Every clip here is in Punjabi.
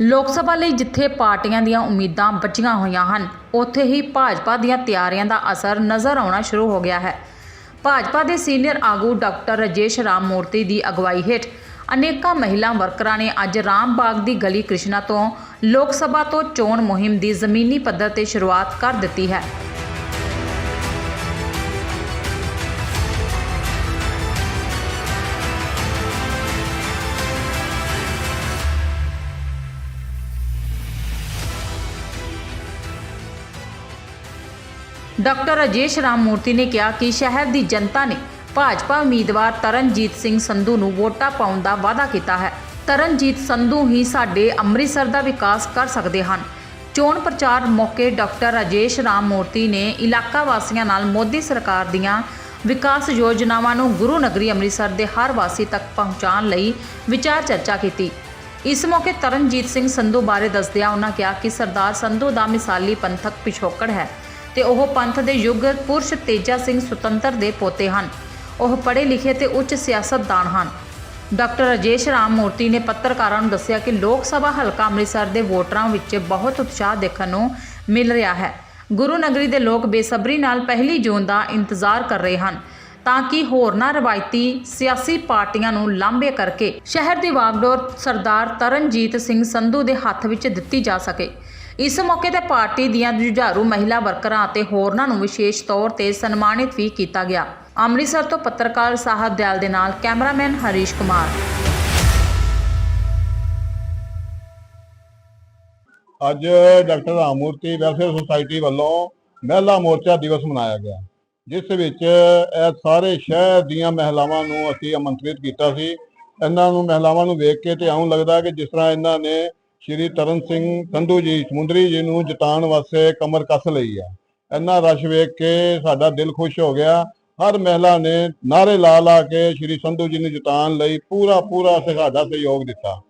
ਲੋਕ ਸਭਾ ਲਈ ਜਿੱਥੇ ਪਾਰਟੀਆਂ ਦੀਆਂ ਉਮੀਦਾਂ ਬਚੀਆਂ ਹੋਈਆਂ ਹਨ, ਉੱਥੇ ਹੀ ਭਾਜਪਾ ਦੀਆਂ ਤਿਆਰੀਆਂ ਦਾ ਅਸਰ ਨਜ਼ਰ ਆਉਣਾ ਸ਼ੁਰੂ ਹੋ ਗਿਆ ਹੈ। ਭਾਜਪਾ ਦੇ ਸੀਨੀਅਰ ਆਗੂ ਡਾਕਟਰ ਰਜੇਸ਼ ਰਾਮ ਮੂਰਤੀ ਦੀ ਅਗਵਾਈ ਹੇਠ ਅਨੇਕਾਂ ਮਹਿਲਾ ਵਰਕਰਾਂ ਨੇ ਅੱਜ ਰਾਮਬਾਗ ਦੀ ਗਲੀ ਕ੍ਰਿਸ਼ਨਾ ਤੋਂ ਲੋਕ ਸਭਾ ਤੋਂ ਚੋਣ ਮੁਹਿੰਮ ਦੀ ਜ਼ਮੀਨੀ ਪੱਧਰ ਤੇ ਸ਼ੁਰੂਆਤ ਕਰ ਦਿੱਤੀ ਹੈ। ਡਾਕਟਰ ਰਾਜੇਸ਼ ਰਾਮ ਮੂਰਤੀ ਨੇ ਕਿਹਾ ਕਿ ਸ਼ਹਿਰ ਦੀ ਜਨਤਾ ਨੇ ਭਾਜਪਾ ਉਮੀਦਵਾਰ ਤਰਨਜੀਤ ਸਿੰਘ ਸੰਧੂ ਨੂੰ ਵੋਟਾਂ ਪਾਉਣ ਦਾ ਵਾਅਦਾ ਕੀਤਾ ਹੈ। ਤਰਨਜੀਤ ਸੰਧੂ ਹੀ ਸਾਡੇ ਅੰਮ੍ਰਿਤਸਰ ਦਾ ਵਿਕਾਸ ਕਰ ਸਕਦੇ ਹਨ। ਚੋਣ ਪ੍ਰਚਾਰ ਮੌਕੇ ਡਾਕਟਰ ਰਾਜੇਸ਼ ਰਾਮ ਮੂਰਤੀ ਨੇ ਇਲਾਕਾ ਵਾਸੀਆਂ ਨਾਲ ਮੋਦੀ ਸਰਕਾਰ ਦੀਆਂ ਵਿਕਾਸ ਯੋਜਨਾਵਾਂ ਨੂੰ ਗੁਰੂ ਨਗਰੀ ਅੰਮ੍ਰਿਤਸਰ ਦੇ ਹਰ ਵਾਸੀ ਤੱਕ ਪਹੁੰਚਾਉਣ ਲਈ ਵਿਚਾਰ ਚਰਚਾ ਕੀਤੀ। ਇਸ ਮੌਕੇ ਤਰਨਜੀਤ ਸਿੰਘ ਸੰਧੂ ਬਾਰੇ ਦੱਸਦਿਆਂ ਉਹਨਾਂ ਕਿਹਾ ਕਿ ਸਰਦਾਰ ਸੰਧੂ ਦਾ ਮਿਸਾਲੀ ਪੰਥਕ ਪਿਛੋਕੜ ਹੈ। ਤੇ ਉਹ ਪੰਥ ਦੇ ਯੁੱਗ ਪੁਰਸ਼ ਤੇਜਾ ਸਿੰਘ ਸੁਤੰਤਰ ਦੇ ਪੋਤੇ ਹਨ। ਉਹ ਪੜ੍ਹੇ ਲਿਖੇ ਤੇ ਉੱਚ ਸਿਆਸਤਦਾਨ ਹਨ। ਡਾਕਟਰ ਰਾਜੇਸ਼ ਰਾਮ ਮੂਰਤੀ ਨੇ ਪੱਤਰਕਾਰਾਂ ਨੂੰ ਦੱਸਿਆ ਕਿ ਲੋਕ ਸਭਾ ਹਲਕਾ ਅੰਮ੍ਰਿਤਸਰ ਦੇ ਵੋਟਰਾਂ ਵਿੱਚ ਬਹੁਤ ਉਤਸ਼ਾਹ ਦੇਖਣ ਨੂੰ ਮਿਲ ਰਿਹਾ ਹੈ। ਗੁਰੂ ਨਗਰੀ ਦੇ ਲੋਕ ਬੇਸਬਰੀ ਨਾਲ ਪਹਿਲੀ ਜੂਨ ਦਾ ਇੰਤਜ਼ਾਰ ਕਰ ਰਹੇ ਹਨ ਤਾਂ ਕਿ ਹੋਰਨਾਂ ਰਵਾਇਤੀ ਸਿਆਸੀ ਪਾਰਟੀਆਂ ਨੂੰ ਲਾਂਭੇ ਕਰਕੇ ਸ਼ਹਿਰ ਦੀ ਵਾਗਡੋਰ ਸਰਦਾਰ ਤਰਨਜੀਤ ਸਿੰਘ ਸੰਧੂ ਦੇ ਹੱਥ ਵਿੱਚ ਦਿੱਤੀ ਜਾ ਸਕੇ। ਇਸ ਮੌਕੇ ਤੇ ਪਾਰਟੀ ਦੀਆਂ ਜੁਝਾਰੂ ਮਹਿਲਾ ਵਰਕਰਾਂ ਅਤੇ ਹੋਰਨਾਂ ਨੂੰ ਵਿਸ਼ੇਸ਼ ਤੌਰ ਤੇ ਸਨਮਾਨਿਤ ਵੀ ਕੀਤਾ ਗਿਆ। ਅੰਮ੍ਰਿਤਸਰ ਤੋਂ ਪੱਤਰਕਾਰ ਸਾਹਿਬ ਦਿਆਲ ਦੇ ਨਾਲ ਕੈਮਰਾਮੈਨ ਹਰੀਸ਼ ਕੁਮਾਰ। ਅੱਜ ਡਾਕਟਰ ਰਾਮਮੂਰਤੀ ਵੈਲਫੇਅਰ ਸੁਸਾਇਟੀ ਵੱਲੋਂ ਮਹਿਲਾ ਮੋਰਚਾ ਦਿਵਸ ਮਨਾਇਆ ਗਿਆ, ਜਿਸ ਵਿੱਚ ਇਹ ਸਾਰੇ ਸ਼ਹਿਰ ਦੀਆਂ ਮਹਿਲਾਵਾਂ ਨੂੰ ਅਸੀਂ ਆਮੰਤਰਿਤ ਕੀਤਾ ਸੀ। ਇਹਨਾਂ ਨੂੰ ਮਹਿਲਾਵਾਂ ਨੂੰ ਵੇਖ ਕੇ ਤੇ ਇਉਂ ਲੱਗਦਾ ਕਿ ਜਿਸ ਤਰ੍ਹਾਂ ਇਹਨਾਂ ਨੇ ਸ਼੍ਰੀ ਤਰਨ ਸਿੰਘ ਸੰਧੂ ਜੀ, ਸਮੁੰਦਰੀ ਜੀ ਨੂੰ ਜਿਤਾਉਣ ਵਾਸਤੇ ਕਮਰ ਕੱਸ ਲਈ ਆ। ਇਹਨਾਂ ਰਸ਼ ਵੇਖ ਕੇ ਸਾਡਾ ਦਿਲ ਖੁਸ਼ ਹੋ ਗਿਆ। ਹਰ ਮਹਿਲਾ ਨੇ ਨਾਰੇ ਲਾ ਲਾ ਕੇ ਸ਼੍ਰੀ ਸੰਧੂ ਜੀ ਨੂੰ ਜਿਤਾਉਣ ਲਈ ਪੂਰਾ ਪੂਰਾ ਸਾਡਾ ਸਹਿਯੋਗ ਦਿੱਤਾ।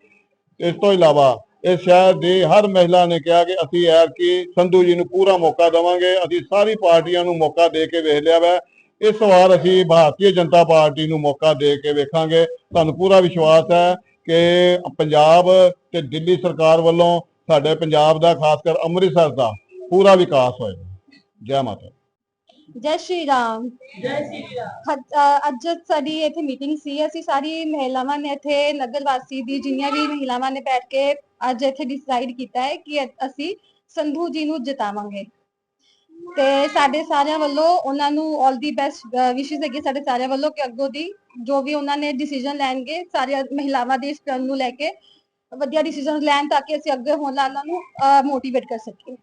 ਇਸ ਤੋਂ ਇਲਾਵਾ ਇਸ ਸ਼ਹਿਰ ਦੀ ਹਰ ਮਹਿਲਾ ਨੇ ਕਿਹਾ ਕਿ ਅਸੀਂ ਐਰ ਕੀ ਸੰਧੂ ਜੀ ਨੂੰ ਪੂਰਾ ਮੌਕਾ ਦੇਵਾਂਗੇ। ਅਸੀਂ ਸਾਰੀ ਪਾਰਟੀਆਂ ਨੂੰ ਮੌਕਾ ਦੇ ਕੇ ਵੇਖ ਲਿਆ ਵੈ। ਇਸ ਵਾਰ ਅਸੀਂ ਭਾਰਤੀ ਜਨਤਾ ਪਾਰਟੀ ਨੂੰ ਮੌਕਾ ਦੇ ਕੇ ਵੇਖਾਂਗੇ। ਤੁਹਾਨੂੰ ਪੂਰਾ ਵਿਸ਼ਵਾਸ ਹੈ। ਕਿ ਪੰਜਾਬ ਤੇ ਦਿੱਲੀ ਸਰਕਾਰ ਵੱਲੋਂ ਸਾਡੇ ਪੰਜਾਬ ਦਾ ਖਾਸ ਕਰ ਅੰਮ੍ਰਿਤਸਰ ਦਾ ਪੂਰਾ ਵਿਕਾਸ ਹੋਏਗਾ ਜੈ ਮਾਤਾ ਜੈ ਸ਼੍ਰੀ ਰਾਮ। ਜੈ ਸ਼੍ਰੀ ਰਾਮ। ਅੱਜ ਸਾਡੀ ਇੱਥੇ ਮੀਟਿੰਗ ਸੀ। ਅਸੀਂ ਸਾਰੀ ਮਹਿਲਾਵਾਂ ਨੇ ਇੱਥੇ ਨਗਰ ਵਾਸੀ ਦੀ ਜਿੰਨੀਆਂ ਵੀ ਮਹਿਲਾਵਾਂ ਨੇ ਬੈਠ ਕੇ ਅੱਜ ਇੱਥੇ ਡਿਸਾਈਡ ਕੀਤਾ ਹੈ ਕਿ ਅਸੀਂ ਸੰਧੂ ਜੀ ਨੂੰ ਜਿਤਾਵਾਂਗੇ। ਤੇ ਸਾਡੇ ਸਾਰਿਆਂ ਵੱਲੋਂ ਉਹਨਾਂ ਨੂੰ 올 ਦੀ ਬੈਸਟ ਵਿਸ਼ੇਸ ਹੈਗੇ ਸਾਡੇ ਸਾਰਿਆਂ ਵੱਲੋਂ ਕਿ ਅੱਗੋਂ ਦੀ ਜੋ ਵੀ ਉਹਨਾਂ ਨੇ ਡਿਸੀਜਨ ਲੈਣਗੇ, ਸਾਰੀਆਂ ਮਹਿਲਾਵਾਂ ਦੇ ਇਸ ਟਰਨ ਨੂੰ ਲੈ ਕੇ ਵਧੀਆ ਡਿਸੀਜਨ ਲੈਣ ਤਾਂ ਕਿ ਅਸੀਂ ਅੱਗੇ ਹੋਣ ਵਾਲਿਆਂ ਨੂੰ ਮੋਟੀਵੇਟ ਕਰ ਸਕੀਏ।